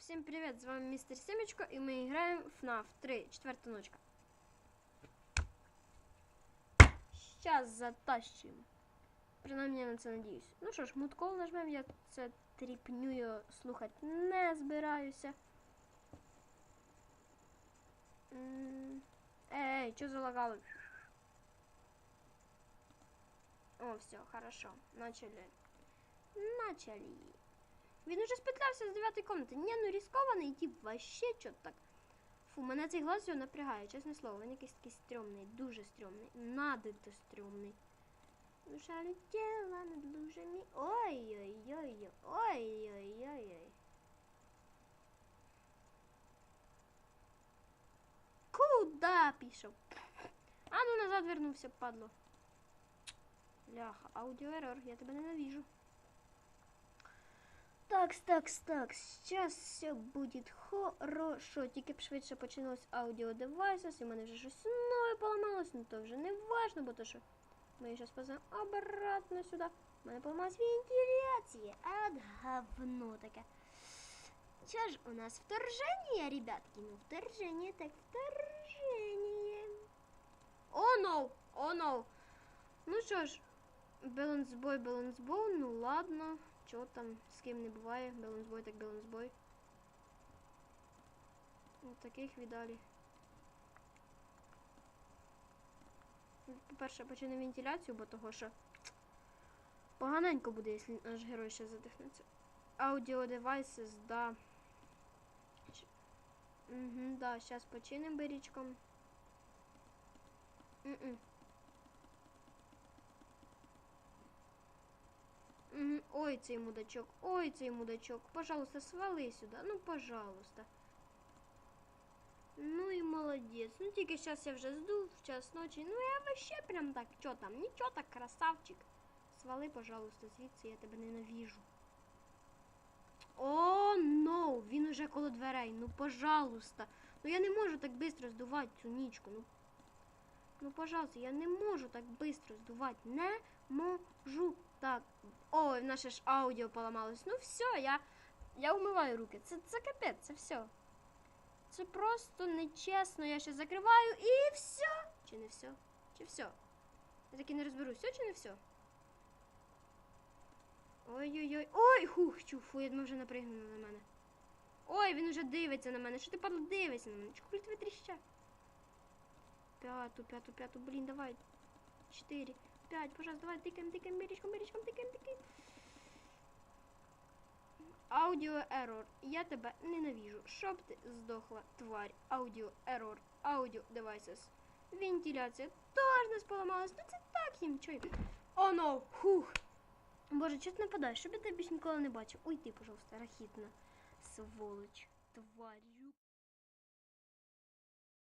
Всем привет, с вами мистер Семечко, и мы играем в FNAF 3, четвертая ночка. Сейчас затащим. Принаймні я на це надіюсь. Ну що ж, муткол нажмем, я це тріпнюю слухати не збираюся. Ей, що залагало? О, все, хорошо. Начали. Начали. Він уже спетлявся з дев'ятої комнати. Ні, ну рискований тип, вообще чо так. Фу, мене цей глаз його напрягає, чесне слово. Він якийсь такий стрьомний, дуже стрьомний. Надито стрьомний. Душа летіла над лужами. Ой-ой-ой, ой-ой-ой-ой. Куда пішов? А ну назад вернувся, падло. Ляха, аудіоерор, я тебе ненавижу. Такс, такс, такс. Сейчас все будет хорошо. Тільки б швидше починалось аудіо девайсес, і в мене вже щось нове поламалось, ну то вже не важно, бо то що ми зараз познаємо обратно сюди. У мене поламалась вентиляція. А от говно таке. Що ж, у нас вторження, ребятки? Ну, вторження, так вторження. О, ноу! О, ноу! Ну що ж, балансбой, балансбой, ну ладно. Чого там, з ким не буває, балансбой так балансбой. Таких віддалі. По-перше, почне вентиляцію, бо того що поганенько буде, якщо наш герой ще задихнеться. Аудіо девайсес, да. Угу, да, зараз починимо берічком. Мгм. Ой, цей мудачок, ой, цей мудачок. Пожалуйста, свали сюди. Ну, пожалуйста. Ну і молодець. Ну тільки зараз я вже здув в час ночі. Ну я вообще прям так, що там, нічого так, красавчик. Свали, пожалуйста, звідси я тебе ненавижу. О, ну, він уже коло дверей. Ну, пожалуйста. Ну я не можу так швидко здувати цю нічку. Ну, ну, пожалуйста, я не можу так швидко здувати. Не можу так. Ой, наше ж аудіо поламалось. Ну все, я, я умиваю руки. Це, це капець, це все. Це просто нечесно. Я ще закриваю і все. Чи не все? Чи все? Я таки не розберусь, все чи не все? Ой-ой-ой. Ой, хух, чуфу, я думаю, вже напригнули на мене. Ой, він уже дивиться на мене. Що ти падло дивишся на мене? Чого тебе тріща? П'яту, п'яту, п'яту, блін, давай. Чотири, п'ять, пожалуйста, давай, тикаем, тикаем, беречком, беречком, тикаем, тикаем. Аудіо ерор. Я тебе ненавижу. Щоб ти здохла, тварь. Аудіо ерор. Аудіо девайсес. Вентиляція теж не поламалась. Ну це так їм чой. О, но! Хух! Боже, чого ти нападаєш? Щоб я тебе більше ніколи не бачив. Уйди, пожалуйста, рахітна. Сволоч, тварь.